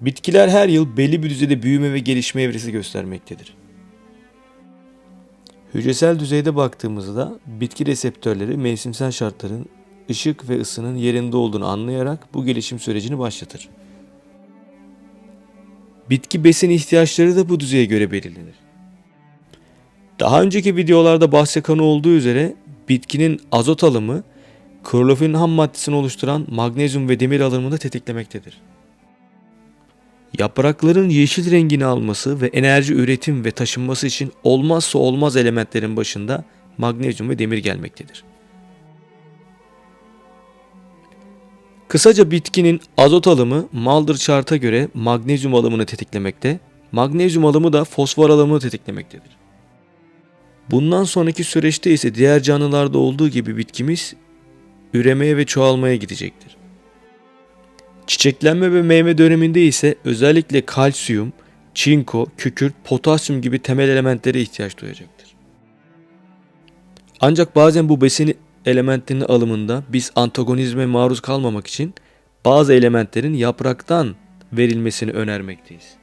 Bitkiler her yıl belli bir düzeyde büyüme ve gelişme evresi göstermektedir. Hücresel düzeyde baktığımızda bitki reseptörleri mevsimsel şartların ışık ve ısının yerinde olduğunu anlayarak bu gelişim sürecini başlatır. Bitki besin ihtiyaçları da bu düzeye göre belirlenir. Daha önceki videolarda bahse konu olduğu üzere bitkinin azot alımı klorofilin ham maddesini oluşturan magnezyum ve demir alımını tetiklemektedir. Yaprakların yeşil rengini alması ve enerji üretim ve taşınması için olmazsa olmaz elementlerin başında magnezyum ve demir gelmektedir. Kısaca bitkinin azot alımı Mulder chart'a göre magnezyum alımını tetiklemekte, magnezyum alımı da fosfor alımını tetiklemektedir. Bundan sonraki süreçte ise diğer canlılarda olduğu gibi bitkimiz üremeye ve çoğalmaya gidecektir. Çiçeklenme ve meyve döneminde ise özellikle kalsiyum, çinko, kükürt, potasyum gibi temel elementlere ihtiyaç duyacaktır. Ancak bazen bu besin elementlerinin alımında biz antagonizme maruz kalmamak için bazı elementlerin yapraktan verilmesini önermekteyiz.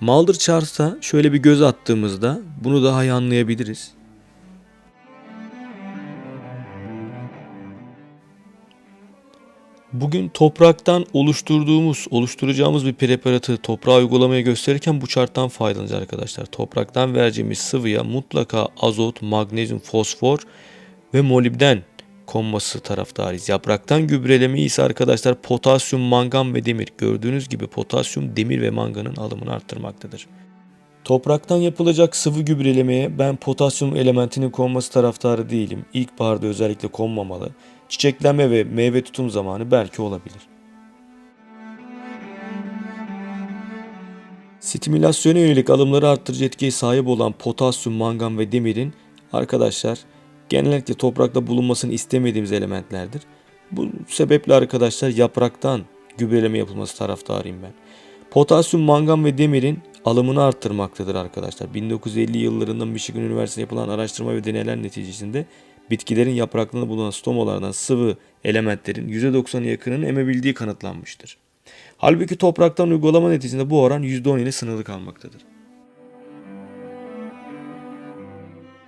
Mulder Chart'a şöyle bir göz attığımızda bunu daha iyi anlayabiliriz. Bugün topraktan oluşturduğumuz, oluşturacağımız bir preparatı toprağa uygulamaya gösterirken bu charttan faydalanacağız arkadaşlar. Topraktan vereceğimiz sıvıya mutlaka azot, magnezyum, fosfor ve molibden konması taraftarıyız. Yapraktan gübrelemeyi ise arkadaşlar potasyum, mangan ve demir. Gördüğünüz gibi potasyum, demir ve manganın alımını arttırmaktadır. Topraktan yapılacak sıvı gübrelemeye ben potasyum elementinin konması taraftarı değilim. İlkbaharda özellikle konmamalı. Çiçeklenme ve meyve tutum zamanı belki olabilir. Stimülasyona yönelik alımları arttırıcı etkiye sahip olan potasyum, mangan ve demirin arkadaşlar genellikle toprakta bulunmasını istemediğimiz elementlerdir. Bu sebeple arkadaşlar yapraktan gübreleme yapılması taraftarıyım ben. Potasyum, mangan ve demirin alımını arttırmaktadır arkadaşlar. 1950 yıllarında Michigan Üniversitesi'nde yapılan araştırma ve deneyler neticesinde bitkilerin yapraklarında bulunan stomalardan sıvı elementlerin %90'ı yakınının emebildiği kanıtlanmıştır. Halbuki topraktan uygulama neticesinde bu oran %10 ile sınırlı kalmaktadır.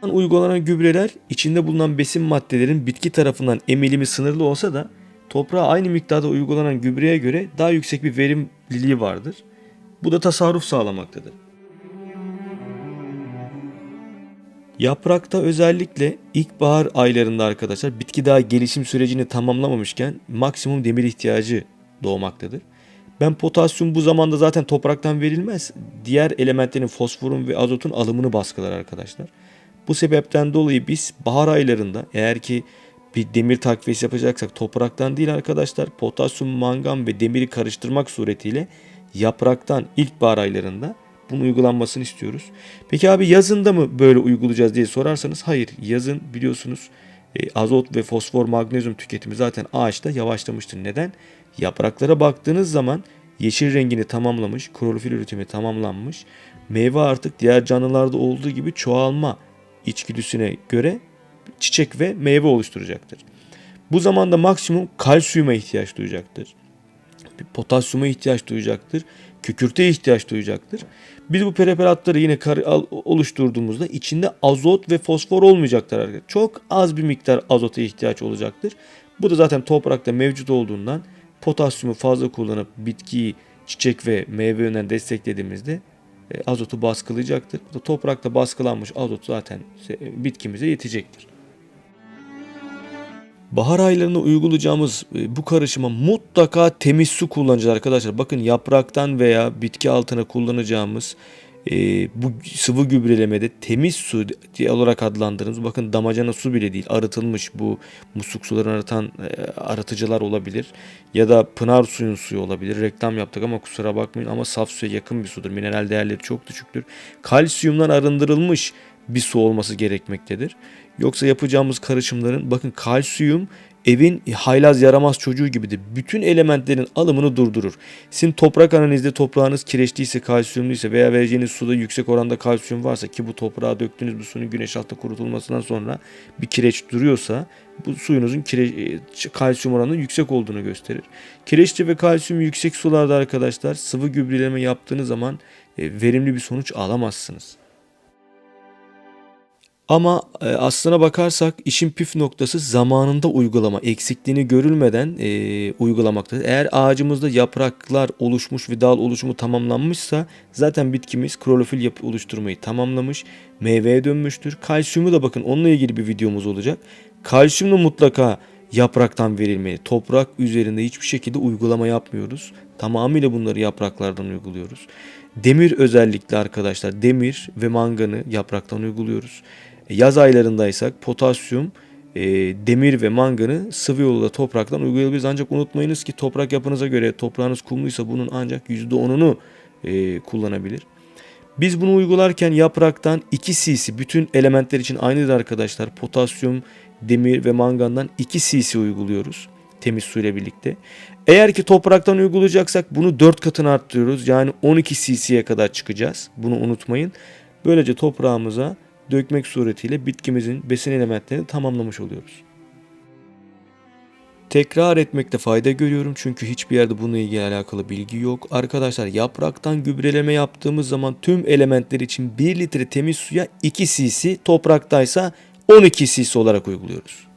Uygulanan gübreler içinde bulunan besin maddelerin bitki tarafından emilimi sınırlı olsa da toprağa aynı miktarda uygulanan gübreye göre daha yüksek bir verimliliği vardır. Bu da tasarruf sağlamaktadır. Yaprakta özellikle ilkbahar aylarında arkadaşlar bitki daha gelişim sürecini tamamlamamışken maksimum demir ihtiyacı doğmaktadır. Ben potasyum bu zamanda zaten topraktan verilmez. Diğer elementlerin fosforun ve azotun alımını baskılar arkadaşlar. Bu sebepten dolayı biz bahar aylarında eğer ki bir demir takviyesi yapacaksak topraktan değil arkadaşlar potasyum, mangan ve demiri karıştırmak suretiyle yapraktan ilkbahar aylarında bunun uygulanmasını istiyoruz. Peki abi yazında mı böyle uygulayacağız diye sorarsanız hayır. Yazın biliyorsunuz e, azot ve fosfor magnezyum tüketimi zaten ağaçta yavaşlamıştır. Neden? Yapraklara baktığınız zaman yeşil rengini tamamlamış, klorofil üretimi tamamlanmış. Meyve artık diğer canlılarda olduğu gibi çoğalma içgüdüsüne göre çiçek ve meyve oluşturacaktır. Bu zamanda maksimum kalsiyuma ihtiyaç duyacaktır. Potasyuma ihtiyaç duyacaktır. Kükürte ihtiyaç duyacaktır. Biz bu preparatları yine oluşturduğumuzda içinde azot ve fosfor olmayacaktır arkadaşlar. Çok az bir miktar azota ihtiyaç olacaktır. Bu da zaten toprakta mevcut olduğundan potasyumu fazla kullanıp bitkiyi çiçek ve meyve yönden desteklediğimizde e, azotu baskılayacaktır. Bu da toprakta baskılanmış azot zaten bitkimize yetecektir. Bahar aylarında uygulayacağımız e, bu karışıma mutlaka temiz su kullanacağız arkadaşlar. Bakın yapraktan veya bitki altına kullanacağımız e, bu sıvı gübrelemede temiz su diye olarak adlandırdığımız bakın damacana su bile değil arıtılmış bu musluk sularını arıtan e, arıtıcılar olabilir. Ya da pınar suyun suyu olabilir. Reklam yaptık ama kusura bakmayın ama saf suya yakın bir sudur. Mineral değerleri çok düşüktür. Kalsiyumdan arındırılmış bir su olması gerekmektedir. Yoksa yapacağımız karışımların bakın kalsiyum evin haylaz yaramaz çocuğu gibidir. Bütün elementlerin alımını durdurur. Sizin toprak analizde toprağınız kireçliyse, kalsiyumluysa veya vereceğiniz suda yüksek oranda kalsiyum varsa ki bu toprağa döktüğünüz bu suyun güneş altında kurutulmasından sonra bir kireç duruyorsa bu suyunuzun kire, e, kalsiyum oranının yüksek olduğunu gösterir. Kireçli ve kalsiyum yüksek sularda arkadaşlar sıvı gübreleme yaptığınız zaman e, verimli bir sonuç alamazsınız. Ama e, aslına bakarsak işin püf noktası zamanında uygulama, eksikliğini görülmeden e, uygulamaktadır. Eğer ağacımızda yapraklar oluşmuş ve dal oluşumu tamamlanmışsa zaten bitkimiz klorofil yapı oluşturmayı tamamlamış, meyveye dönmüştür. Kalsiyumu da bakın onunla ilgili bir videomuz olacak. Kalsiyum da mutlaka yapraktan verilmeli. Toprak üzerinde hiçbir şekilde uygulama yapmıyoruz. Tamamıyla bunları yapraklardan uyguluyoruz. Demir özellikle arkadaşlar demir ve manganı yapraktan uyguluyoruz. Yaz aylarındaysak potasyum, e, demir ve manganı sıvı yolla topraktan uygulayabiliriz. Ancak unutmayınız ki toprak yapınıza göre toprağınız kumluysa bunun ancak %10'unu e, kullanabilir. Biz bunu uygularken yapraktan 2 cc bütün elementler için aynıdır arkadaşlar. Potasyum, demir ve mangandan 2 cc uyguluyoruz temiz suyla birlikte. Eğer ki topraktan uygulayacaksak bunu 4 katını arttırıyoruz. Yani 12 cc'ye kadar çıkacağız. Bunu unutmayın. Böylece toprağımıza dökmek suretiyle bitkimizin besin elementlerini tamamlamış oluyoruz. Tekrar etmekte fayda görüyorum çünkü hiçbir yerde bununla ilgili alakalı bilgi yok. Arkadaşlar yapraktan gübreleme yaptığımız zaman tüm elementler için 1 litre temiz suya 2 cc, topraktaysa 12 cc olarak uyguluyoruz.